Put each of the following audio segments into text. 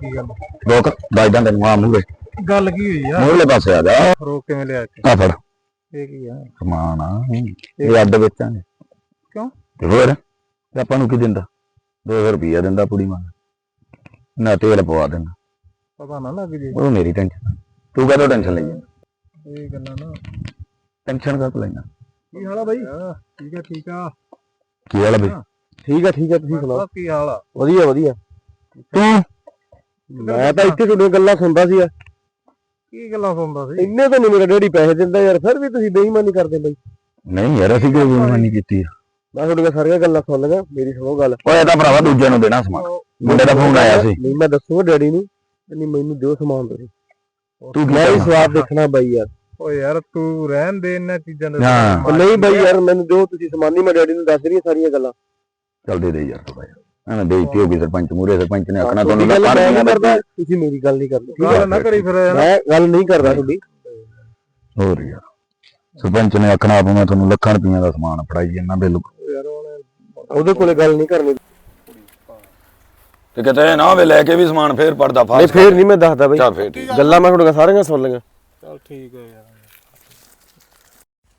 ਕੀ ਗੱਲ ਰੋਕ ਦੱਸਦਾ ਤੈਨੂੰ ਆ ਮੂਹਰੇ ਗੱਲ ਕੀ ਹੋਈ ਆ? ਮੂਹਰਲੇ ਪਾਸੇ ਆ ਜਾ। ਰੋਕ ਕਿਵੇਂ ਲਿਆ ਕੇ ਆ ਫੜ। ਇਹ ਕੀ ਆ? ਸਮਾਨ ਆ। ਇਹ ਅੱਡ ਵੇਚਾਂਗੇ। ਕਿਉਂ? ਤੇ ਹੋਰ? ਤੇ ਆਪਾਂ ਨੂੰ ਕੀ ਦਿੰਦਾ? 2000 ਰੁਪਈਆ ਦਿੰਦਾ ਕੁੜੀ ਮਾਂ ਨਾ ਤੇਲ ਪਵਾ ਦਿੰਦਾ। ਪਤਾ ਨਾ ਲੱਗ ਜੇ। ਉਹ ਮੇਰੀ ਟੈਨਸ਼ਨ ਤੂੰ ਕਾਹਦੋਂ ਟੈਨਸ਼ਨ ਲਈ ਇਹ ਗੱਲਾਂ ਨਾ ਟੈਨਸ਼ਨ ਕਾਹਤੋਂ ਲੈਣਾ ਕੀ ਹਾਲ ਆ ਬਾਈ? ਠੀਕ ਆ ਠੀਕ ਆ। ਕੀ ਹਾਲ ਆ ਬਈ? ਠੀਕ ਆ ਠੀਕ ਆ ਤੁਸੀਂ ਸੁਣਾਓ? ਕੀ ਹਾਲ ਆ? ਵਧੀਆ ਵਧੀਆ। ਤੂੰ ਮੈਂ ਤਾਂ ਇੱਥੇ ਤੁਹਾਡੀਆਂ ਗੱਲਾਂ ਸੁਣਦਾ ਸੀ ਕੀ ਗੱਲਾਂ ਸੁਣਦਾ ਸੀ? ਇੰਨੇ ਤਾਂ ਨਹੀਂ ਮੇਰਾ ਡੈਡੀ ਪੈਸੇ ਦਿੰਦਾ ਯਾਰ ਫਿਰ ਵੀ ਤੁਸੀਂ ਬੇਈਮਾਨੀ ਕਰਦੇ ਬਈ। ਨਹੀਂ ਯਾਰ ਅਸੀਂ ਕੋਈ ਬੇਈਮਾਨੀ ਕੀਤੀ ਮੈਂ ਤੁਹਾਡੀਆਂ ਸਾਰੀਆਂ ਗੱਲਾਂ ਸੁਣ ਲਈਆਂ ਮੇਰੀ ਸੁਣੋ ਗੱਲ। ਓਏ ਇਹਦਾ ਭਰਾਵਾ ਦੂਜੇ ਨੂੰ ਦੇਣਾ ਸਮਾਨ। ਮੁੰਡੇ ਦਾ ਫੋਨ ਆਇਆ ਸੀ। ਨਹੀਂ ਮੈਂ ਦੱਸੂਗਾ ਡੈਡੀ ਨੂੰ ਨਹੀਂ ਮੈਨੂੰ ਦਿਓ ਸਮਾਨ ਤੁਸੀਂ। ਤੂੰ ਮੈਂ ਕਰਨਾ? ਸਵਾਦ ਦੇਖਣਾ ਬਾਈ ਯਾਰ। ਓ ਯਾਰ ਤੂੰ ਰਹਿਣ ਦੇ ਇਹਨਾਂ ਚੀਜ਼ਾਂ ਦੇ ਹਾਂ। ਉਹ ਨਹੀਂ ਬਾਈ ਯਾਰ ਮੈਨੂੰ ਦਿਓ ਤੁਸੀਂ ਸਮਾਨ ਨਹੀਂ ਮੈਂ ਡੈਡੀ ਨੂੰ ਦੱਸ ਰਹੀ ਸਾਰੀਆਂ ਗੱਲਾਂ। ਚੱਲ ਦੇ ਦੇ ਯਾਰ ਤੂੰ ਭਾਈ ਐਵੇਂ ਦੇਤੀ ਹੋਗੀ ਸਰਪੰਚ ਮੂਰੇ ਸਰਪੰਚ ਨੇ ਆਖਣਾ ਤੁਹਾਡੀ ਤੁਹਾਨੂੰ ਗੱਲ ਲੱਖਾਂ ਮੈਂ ਨਹੀਂ ਕਰਦਾ ਤੁਸੀਂ ਮੇਰੀ ਗੱਲ ਨਹੀਂ ਕਰਦੇ। ਠੀਕ ਗੱਲ ਹੈ ਨਾ ਕਰੀ ਫਿਰ। ਯਾਰ ਮੈਂ ਗੱਲ ਨਹੀਂ ਕਰਦਾ ਤੁਹਾਡੀ। ਹੋਰ ਯਾਰ ਸਰਪੰਚ ਨੇ ਆਖਣਾ ਆਪ ਮੈਂ ਤੁਹਾਨੂੰ ਲੱਖਾਂ ਰੁਪਈਆ ਦਾ ਸਮਾਨ ਫੜਾਈ ਜਾਂਦਾ ਬਿਲਕੁਲ ਯਾਰ ਉਹਨੇ ਉਹਦੇ ਕੋਲੇ ਗੱਲ ਨਹੀਂ ਕਰਨੀ। ਤੇ ਕਿਤੇ ਨਾ ਹੋਵੇ ਲੈ ਕੇ ਵੀ ਸਮਾਨ ਫੇਰ ਪੜਦਾ ਨਹੀਂ ਫੇਰ ਨਹੀਂ ਮੈਂ ਦੱਸਦਾ ਬਾਈ। ਚੱਲ ਫੇਰ ਠੀਕ ਗੱਲਾਂ ਮੈਂ ਤੁਹਾਡੀਆਂ ਸਾਰੀਆਂ ਸੁਣ ਲਈਆਂ। ਚੱਲ ਠੀਕ ਆ ਯਾਰ।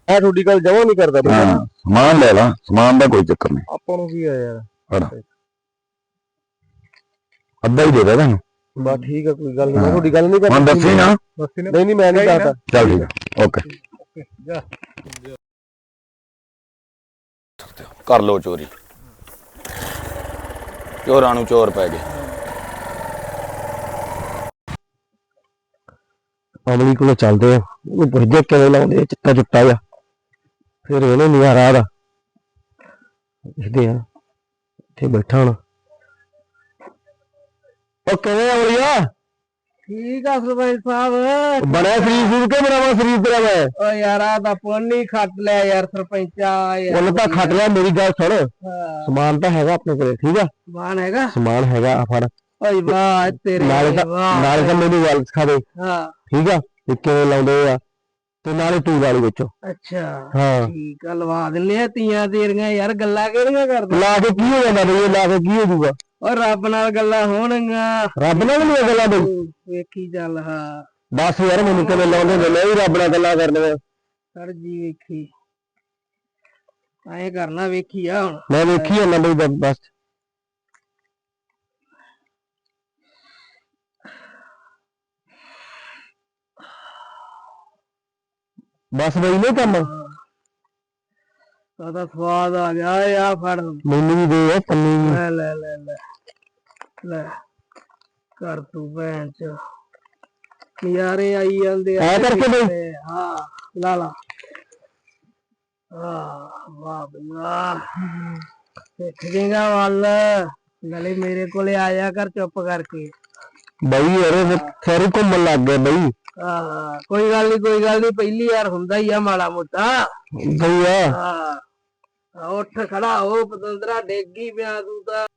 ਮੈਂ ਤੁਹਾਡੀ ਗੱਲ ਜਮਾਂ ਨਹੀਂ ਕਰਦਾ ਬਾਈ। ਹਾਂ ਸਮਾਨ ਲੈ ਲਾ ਸਮਾਨ ਦਾ ਕੋਈ ਚੱਕਰ ਨਹੀਂ। ਆਪਾਂ ਨੂੰ ਕੀ ਆ ਯਾਰ? ਅੱਧਾ ਹੀ ਦੇ ਦੇ ਤੈਨੂੰ। ਬਸ ਠੀਕ ਆ ਕੋਈ ਗੱਲ ਨਹੀਂ ਮੈਂ ਤੁਹਾਡੀ ਗੱਲ ਨਹੀਂ ਹੁਣ ਕਰਦਾ ਦੱਸੀ ਨਾ। ਨਹੀਂ ਨਹੀਂ ਮੈਂ ਨਹੀਂ। ਦੱਸਦਾ ਚੱਲ ਠੀਕ ਆ। ਓਕੇ। ਜਾ। ਕਰ ਲੋ ਚੋਰੀ। ਚੋਰਾਂ ਨੂੰ ਚੋਰ ਪੈ ਗਏ? ਅਮਲੀ ਕੋਲ ਚੱਲਦੇ ਆ। ਉਹ ਪੁੱਛਦੇ ਕਿਵੇਂ ਲਾਉਂਦੇ ਆ? ਚਿੱਟਾ ਚੁੱਟਾ ਜਾ ਫਿਰ ਇਹਨੇ ਨਿਆਰਾ ਦਾ। ਦੇਖਦੇ ਆ। ਇੱਥੇ ਬੈਠਾ ਹੁਣ। ਉਹ ਕਿਵੇਂ ਅਮਲੀਆ ਠੀਕ ਆ ਸਰਪੰਚ ਸਾਹਿਬ। ਬਣਿਆ ਸਰੀਰ ਸੂਰ ਕੇ ਬਣਾਵਾ ਸਰੀਰ ਤੇਰਾ ਮੈਂ? ਓ ਯਾਰ ਆ ਤਾਂ ਪੁੰਨੀ ਖੱਟ ਲਿਆ ਯਾਰ ਸਰਪੰਚਾ ਯਾਰ। ਉਹਨੇ ਤਾਂ ਖੱਟ ਲਿਆ ਮੇਰੀ ਗੱਲ ਸੁਣ। ਸਮਾਨ ਤਾਂ ਹੈਗਾ ਆਪਣੇ ਕੋਲੇ ਠੀਕ ਆ? ਸਮਾਨ ਹੈਗਾ? ਸਮਾਨ ਹੈਗਾ ਆ ਫੜ। ਓਏ ਵਾਹ ਤੇਰੇ ਨਾਲੇ ਤਾਂ ਵਾਹ। ਨਾਲੇ ਤਾਂ ਮੈਨੂੰ ਗੱਲ ਸਿਖਾ ਦੇ। ਹਾਂ। ਠੀਕ ਆ? ਵੀ ਕਿਵੇਂ ਲਾਉਂਦੇ ਆ। ਤੇ ਨਾਲੇ ਤੂੰ ਗਾਲੀ ਵਿੱਚੋਂ। ਅੱਛਾ ਹਾਂ। ਠੀਕ ਆ ਲਵਾ ਦਿੰਨੇ ਆ ਤੀਆਂ ਤੇਰੀਆਂ ਯਾਰ ਗੱਲਾਂ ਕਿਹੜੀਆਂ ਕਰਦਾ? ਲਾ ਕੇ ਕੀ ਹੋ ਜਾਂਦਾ ਬਈ ਇਹ ਲਾ ਕੇ ਕੀ ਹੋ ਜਾਊਗਾ? ਓ ਰੱਬ ਨਾਲ ਗੱਲਾਂ ਹੋਣਗੀਆਂ। ਰੱਬ ਨਾਲ ਨਹੀਂ ਗੱਲਾਂ ਬਈ। ਤੂੰ ਵੇਖੀ ਚੱਲ ਹਾਂ। ਦੱਸ ਯਾਰ ਮੈਨੂੰ ਕਿਵੇਂ ਲਾਉਂਦੇ ਨੇ? ਮੈਂ ਵੀ ਰੱਬ ਨਾਲ ਗੱਲਾਂ ਕਰਨੀਆਂ ਸਰ ਜੀ ਵੇਖੀ। ਐਂ ਕਰਨਾ ਵੇਖੀ ਆ ਹੁਣ। ਮੈਂ ਵੇਖੀ ਜਾਂਦਾ ਬਈ ਬ- ਬਸ। ਬਸ ਬਈ ਨਹੀਂ ਕੰਮ? ਉਹਦਾ ਸਵਾਦ ਆ ਗਿਆ ਆ ਫੜ। ਮੈਨੂੰ ਵੀ ਦੇ ਆ ਪੰਨੀ ਵੀ ਲੈ ਲੈ ਲੈ ਲੈ। ਲੈ ਕਰ ਤੂੰ ਭੈਣ ਚ। ਨਜ਼ਾਰੇ ਆਈ ਜਾਂਦੇ ਐ ਕਰਕੇ ਬਈ? ਤੇ ਹਾਂ ਲਾ ਲਾ। ਆ ਵਾਹ ਵਾਹ। ਸਿੱਖ ਜੇਗਾ ਵੱਲ। ਨਾਲੇ ਮੇਰੇ ਕੋਲੇ ਆਇਆ ਕਰ ਚੁੱਪ ਕਰਕੇ। ਬਈ ਯਾਰ ਇਹ ਸਾਰੇ ਘੁੰਮਣ ਲੱਗ ਗਏ ਬਈ। ਆਹ ਕੋਈ ਗੱਲ ਨਹੀਂ ਕੋਈ ਗੱਲ ਨਹੀਂ ਪਹਿਲੀ ਵਾਰ ਹੁੰਦਾ ਹੀ ਆ ਮਾੜਾ ਮੋਟਾ। ਬਈ ਆ। ਹਾਂ ਉੱਠ ਖੜਾ ਹੋ ਪਤੰਦਰਾ ਡੇਗੀ ਪਿਆ ਤੂੰ ਤਾਂ।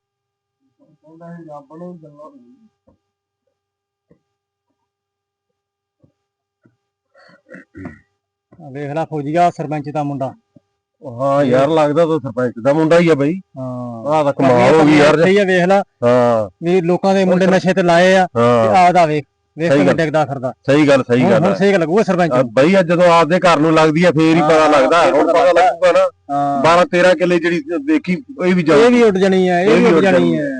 ਵੇਖ ਲੈ ਫੌਜੀਆ ਸਰਪੰਚ ਦਾ ਮੁੰਡਾ। ਹਾਂ ਯਾਰ ਲੱਗਦਾ ਤਾਂ ਸਰਪੰਚ ਦਾ ਮੁੰਡਾ ਹੀ ਆ ਬਈ। ਹਾਂ। ਆਹ ਤਾਂ ਕਮਾਲ ਹੋ ਗਈ ਯਾਰ। ਸਹੀ ਆ ਵੇਖ ਲੈ। ਹਾਂ। ਵੀ ਲੋਕਾਂ ਦੇ ਮੁੰਡੇ ਨਸ਼ੇ ਤੇ ਲਾਏ ਆ। ਤੇ ਹਾਂ ਆਦਾ ਵੇਖ। ਵੇਖ ਸਹੀ ਗੱਲ। ਡਿੱਗਦਾ ਫਿਰਦਾ। ਸਹੀ ਗੱਲ ਸਹੀ ਹੁਣ ਗੱਲ ਹੁਣ। ਸੇਕ ਲੱਗੂਗਾ ਸਰਪੰਚ। ਨੂੰ। ਬਈ ਅੱਜ ਜਦੋਂ ਆਪਦੇ ਘਰ ਨੂੰ ਲੱਗਦੀ ਆ ਫੇਰ ਹੀ ਪਤਾ ਹਾਂ, ਲੱਗਦਾ। ਫੇਰ ਹੁਣ ਪਤਾ ਪਤਾ ਲੱਗੂਗਾ ਨਾ। ਹਾਂ। 12 13 ਕਿੱਲੇ ਜਿਹੜੀ ਦੇਖੀ ਇਹ ਵੀ ਜਾ ਇਹ ਵੀ ਉੱਡ ਜਾਣੀ ਹੈ ਇਹ ਵੀ ਉੱਡ ਜਾਣੀ ਹੈ।